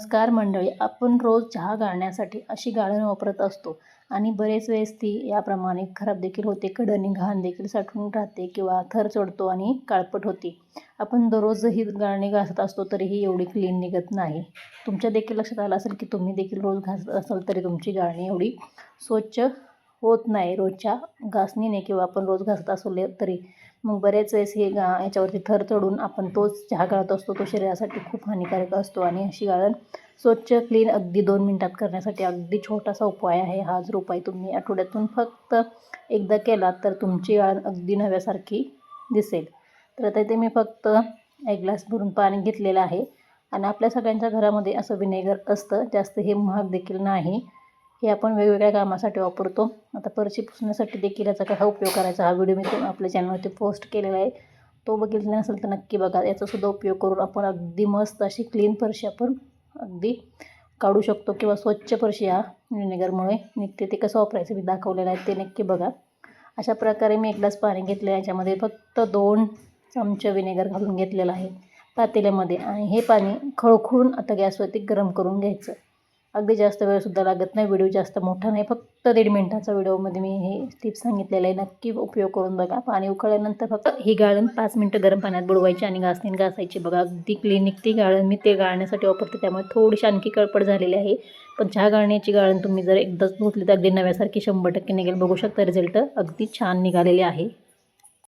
नमस्कार मंडळी आपण रोज चहा गाळण्यासाठी अशी गाळण वापरत असतो आणि बरेच वेळेस ती याप्रमाणे खराब देखील होते कडणी घाण देखील साठवून राहते किंवा थर चढतो आणि काळपट होते. आपण दररोज ही गाळणी घासत असतो तरीही एवढी क्लीन निघत नाही. तुमच्या देखील लक्षात आलं असेल की तुम्ही देखील रोज घासत असाल तरी तुमची गाळणी एवढी स्वच्छ होत नाही रोजच्या घासणीने किंवा आपण रोज घासत असले तरी. मग बरेच वेळेस हे गा याच्यावरती थर चढून आपण तोच चहा गाळत असतो. तो शरीरासाठी खूप हानिकारक असतो आणि अशी गाळण स्वच्छ क्लीन अगदी दोन मिनटात करण्यासाठी अगदी छोटासा उपाय आहे. हा जर उपाय तुम्ही आठवड्यातून फक्त एकदा केला तर तुमची गाळण अगदी नव्यासारखी दिसेल. तर आता इथे मी फक्त एक ग्लास भरून पाणी घेतलेलं आहे. आणि आपल्या सगळ्यांच्या घरामध्ये असं विनेगर असतं. जास्त हे महाग देखील नाही. हे आपण वेगवेगळ्या कामासाठी वापरतो. आता परशी पुसण्यासाठी देखील याचा कसा उपयोग करायचा. हा व्हिडिओ मी आपल्या चॅनलवरती पोस्ट केलेला आहे. तो बघितला नसेल तर नक्की बघा. याचासुद्धा उपयोग करून आपण अगदी मस्त अशी क्लीन परशी आपण अगदी काढू शकतो किंवा स्वच्छ परशी या विनेगरमुळे निघते. ते कसं वापरायचं मी दाखवलेलं आहे. ते नक्की बघा. अशा प्रकारे मी एक ग्लास पाणी घेतलं याच्यामध्ये फक्त दोन चमचे विनेगर घालून घेतलेलं आहे. पातेल्यामध्ये आणि हे पाणी खळखळून आता गॅसवरती गरम करून घ्यायचं. अगदी जास्त वेळसुद्धा लागत नाही व्हिडिओ जास्त मोठा नाही. फक्त दीड मिनटाचा व्हिडिओमध्ये मी हे टिप्स सांगितलेलं आहे. नक्की उपयोग करून बघा. पाणी उकळल्यानंतर फक्त ही गाळण पाच मिनटं गरम पाण्यात बुडवायची आणि घासणीने घासायची. बघा अगदी क्लीन ती गाळण. मी ते गाळण्यासाठी वापरते त्यामुळे थोडीशी आणखी कळपड झालेली आहे. पण चहा गाळण्याची गाळण तुम्ही जर एकदाच धुतली तर अगदी नव्यासारखी शंभर टक्के निघेल. बघू शकता रिझल्ट अगदी छान निघालेले आहे.